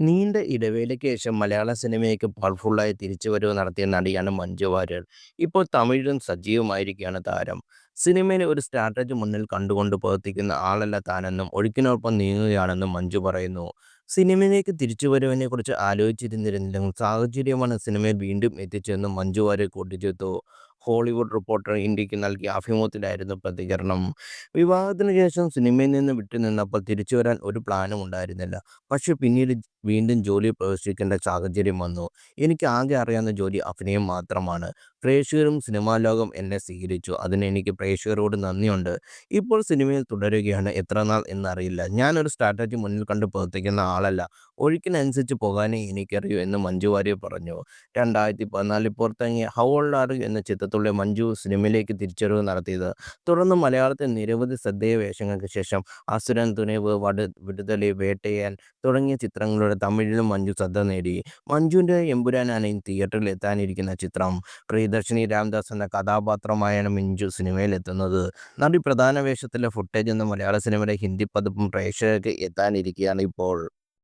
നീണ്ട ഇടവേളയ്ക്ക് ശേഷം മലയാള സിനിമയ്ക്ക് പവർഫുള്ളായി തിരിച്ചുവരവ് നടത്തിയ നടിയാണ് മഞ്ജു വാര്യർ. ഇപ്പോൾ തമിഴിലും സജീവമായിരിക്കുകയാണ് താരം. സിനിമയിലെ ഒരു സ്ട്രാറ്റജി മുന്നിൽ കണ്ടുകൊണ്ട് പ്രവർത്തിക്കുന്ന ആളല്ല താനെന്നും ഒഴുക്കിനൊപ്പം നീങ്ങുകയാണെന്നും മഞ്ജു പറയുന്നു. സിനിമയിലേക്ക് തിരിച്ചുവരവിനെക്കുറിച്ച് ആലോചിച്ചിരുന്നിരുന്നില്ലെങ്കിൽ സാഹചര്യമാണ് സിനിമയിൽ വീണ്ടും എത്തിച്ചതെന്നും മഞ്ജു വാര്യർ കൂട്ടിച്ചേർത്തു. ഹോളിവുഡ് റിപ്പോർട്ടർ ഇന്ത്യയ്ക്ക് നൽകിയ അഭിമുഖത്തിലായിരുന്നു പ്രതികരണം. വിവാഹത്തിന് ശേഷം സിനിമയിൽ നിന്ന് വിട്ടുനിന്നപ്പോൾ തിരിച്ചു വരാൻ ഒരു പ്ലാനും ഉണ്ടായിരുന്നില്ല. പക്ഷേ പിന്നീട് വീണ്ടും ജോലിയിൽ പ്രവേശിക്കേണ്ട സാഹചര്യം വന്നു. എനിക്ക് ആകെ അറിയാവുന്ന ജോലി അഭിനയം മാത്രമാണ്. പ്രേക്ഷകരും സിനിമാ ലോകം എന്നെ സ്വീകരിച്ചു. അതിന് എനിക്ക് പ്രേക്ഷകരോട് നന്ദിയുണ്ട്. ഇപ്പോൾ സിനിമയിൽ തുടരുകയാണ്. എത്ര നാൾ എന്നറിയില്ല. ഞാനൊരു സ്ട്രാറ്റജി മുന്നിൽ കണ്ട് പ്രവർത്തിക്കുന്ന ആളല്ല. ഒഴുക്കിനനുസരിച്ച് പോകാനേ എനിക്കറിയൂ എന്ന് മഞ്ജു വാര്യർ പറഞ്ഞു. രണ്ടായിരത്തി പതിനാലിൽ പുറത്തിറങ്ങിയ ഹൗ ഓൾഡ് ആർ എന്ന ചിത്രത്തിലൂടെ മഞ്ജു സിനിമയിലേക്ക് തിരിച്ചറിവ് നടത്തിയത്. തുടർന്ന് മലയാളത്തിൽ നിരവധി ശ്രദ്ധേയ വേഷങ്ങൾക്ക് ശേഷം അസുരൻ, തുനവ് വടു വിടുതലി വേട്ടയാൻ തുടങ്ങിയ ചിത്രങ്ങളുടെ തമിഴിലും മഞ്ജു ശ്രദ്ധ നേടി. മഞ്ജുവിന്റെ എമ്പുരാനാണ് തിയേറ്ററിൽ എത്താനിരിക്കുന്ന ചിത്രം. പ്രിയദർശിനി രാംദാസ് എന്ന കഥാപാത്രമായാണ് മഞ്ജു സിനിമയിലെത്തുന്നത്. നടി പ്രധാന വേഷത്തിലെ ഫുട്ടേജ് എന്ന മലയാള സിനിമയുടെ ഹിന്ദി പതിപ്പും പ്രേക്ഷകർക്ക് എത്താനിരിക്കുകയാണ് ഇപ്പോൾ.